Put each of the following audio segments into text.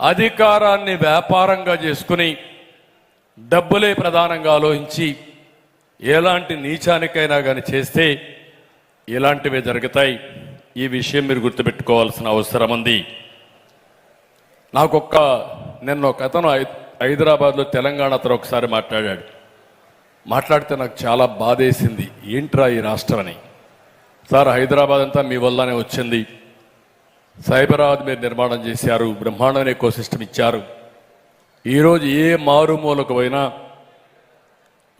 అధికారాన్ని వ్యాపారంగా చేసుకుని డబ్బులే ప్రధానంగా ఆలోచించి ఎలాంటి నీచానికైనా కానీ చేస్తే ఇలాంటివే జరుగుతాయి. ఈ విషయం మీరు గుర్తుపెట్టుకోవాల్సిన అవసరం ఉంది. నాకొక్క నిన్న ఒక అతను హైదరాబాద్లో తెలంగాణ అతను ఒకసారి మాట్లాడాడు. మాట్లాడితే నాకు చాలా బాధేసింది. ఏంట్రా ఈ రాష్ట్రం అని. సార్ హైదరాబాద్ అంతా మీ వల్లనే వచ్చింది. సైబరాబాద్ మీరు నిర్మాణం చేశారు బ్రహ్మాండమైన ఎకో సిస్టమ్ ఇచ్చారు. ఈరోజు ఏ మారుమూలకు పోయినా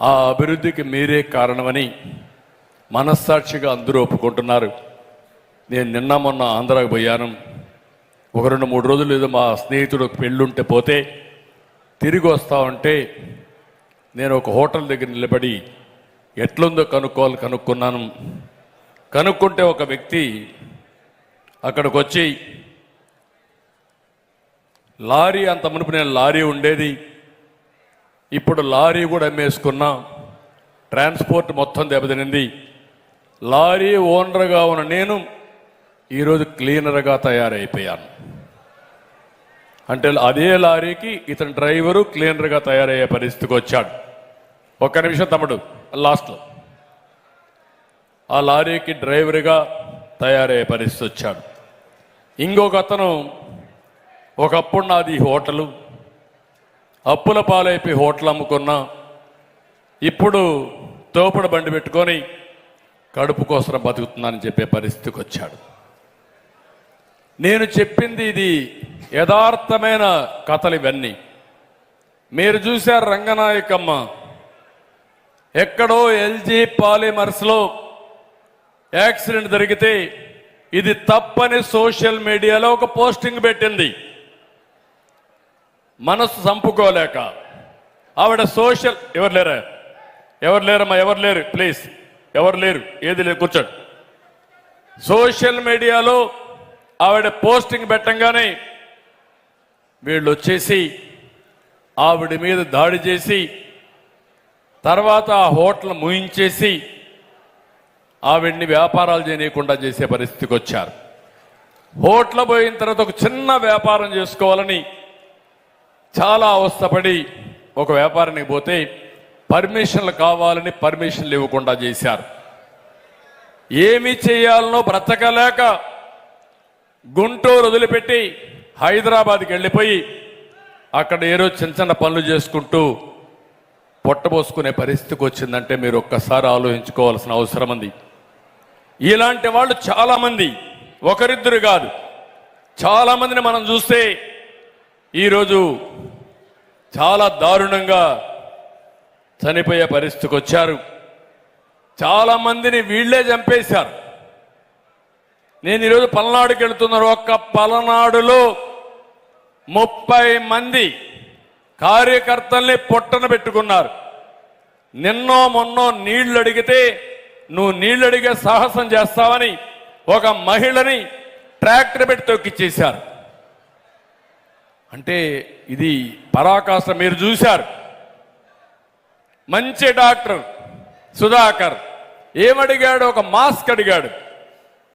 ఆ అభివృద్ధికి మీరే కారణమని మనస్సాక్షిగా అందరూ ఒప్పుకుంటున్నారు. నేను నిన్న మొన్న ఆంధ్రాకు పోయాను. ఒక రెండు మూడు రోజులు ఏదో మా స్నేహితుడు పెళ్ళుంటే పోతే తిరిగి వస్తా ఉంటే నేను ఒక హోటల్ దగ్గర నిలబడి ఎట్లుందో కనుక్కోవాలి కనుక్కున్నాను. కనుక్కుంటే ఒక వ్యక్తి అక్కడికి వచ్చి లారీ అంత మునుపు నేను లారీ ఉండేది ఇప్పుడు లారీ కూడా అమ్మేసుకున్నా ట్రాన్స్పోర్ట్ మొత్తం దెబ్బతినింది. లారీ ఓనర్గా ఉన్న నేను ఈరోజు క్లీనర్గా తయారైపోయాను. అంటే అదే లారీకి ఇతని డ్రైవరు క్లీనర్గా తయారయ్యే పరిస్థితికి వచ్చాడు. ఒక్క నిమిషం తమ్ముడు లాస్ట్లో. ఆ లారీకి డ్రైవర్గా తయారయ్యే పరిస్థితి వచ్చాడు. ఇంకొక అతను ఒకప్పుడు నాది హోటలు అప్పుల పాలైపోయి హోటల్ అమ్ముకున్నా ఇప్పుడు తోపుడు బండి పెట్టుకొని కడుపు కోసం బతుకుతున్నానని చెప్పే పరిస్థితికి వచ్చాడు. నేను చెప్పింది ఇది యథార్థమైన కథలు ఇవన్నీ. మీరు చూశారు రంగనాయకమ్మ. ఎక్కడో ఎల్జీ పాలిమర్స్లో యాక్సిడెంట్ జరిగితే ఇది తప్పని సోషల్ మీడియాలో ఒక పోస్టింగ్ పెట్టింది. మనసు చంపుకోలేక. ఆవిడ సోషల్ ఎవరు లేరా? ఎవరు లేరమ్మా? ఎవరు లేరు? ప్లీజ్. ఎవరు లేరు? ఏది లేదు? కూర్చోండి. సోషల్ మీడియాలో ఆవిడ పోస్టింగ్ పెట్టంగానే వీళ్ళు వచ్చేసి ఆవిడ మీద దాడి చేసి తర్వాత ఆ హోటల్ ముయించేసి ఆవిడ్ని వ్యాపారాలు చేయకుండా చేసే పరిస్థితికి వచ్చారు. హోటల్ పోయిన తర్వాత ఒక చిన్న వ్యాపారం చేసుకోవాలని చాలా అవస్థపడి ఒక వ్యాపారానికి పోతే పర్మిషన్లు కావాలని పర్మిషన్లు ఇవ్వకుండా చేశారు. ఏమి చేయాలనో బ్రతకలేక గుంటూరు వదిలిపెట్టి హైదరాబాద్కి వెళ్ళిపోయి అక్కడ ఏదో చిన్న చిన్న పనులు చేసుకుంటూ పొట్టబోసుకునే పరిస్థితికి వచ్చిందంటే మీరు ఒక్కసారి ఆలోచించుకోవాల్సిన అవసరం ఉంది. ఇలాంటి వాళ్ళు చాలామంది. ఒకరిద్దరు కాదు. చాలామందిని మనం చూస్తే ఈరోజు చాలా దారుణంగా చనిపోయే పరిస్థితికి వచ్చారు. చాలా మందిని వీళ్ళే చంపేశారు. నేను ఈరోజు పల్నాడుకి వెళుతున్నారు ఒక్క పలనాడులో ముప్పై మంది కార్యకర్తల్ని పొట్టన పెట్టుకున్నారు. నిన్నో మొన్నో నీళ్ళు అడిగితే నువ్వు నీళ్ళు సాహసం చేస్తావని ఒక మహిళని ట్రాక్టర్ పెట్టి తొక్కిచ్చేశారు. అంటే ఇది పరాకాష్ట మీరు చూశారు. మంచి డాక్టర్ సుధాకర్. ఏమడిగాడు? ఒక మాస్క్ అడిగాడు.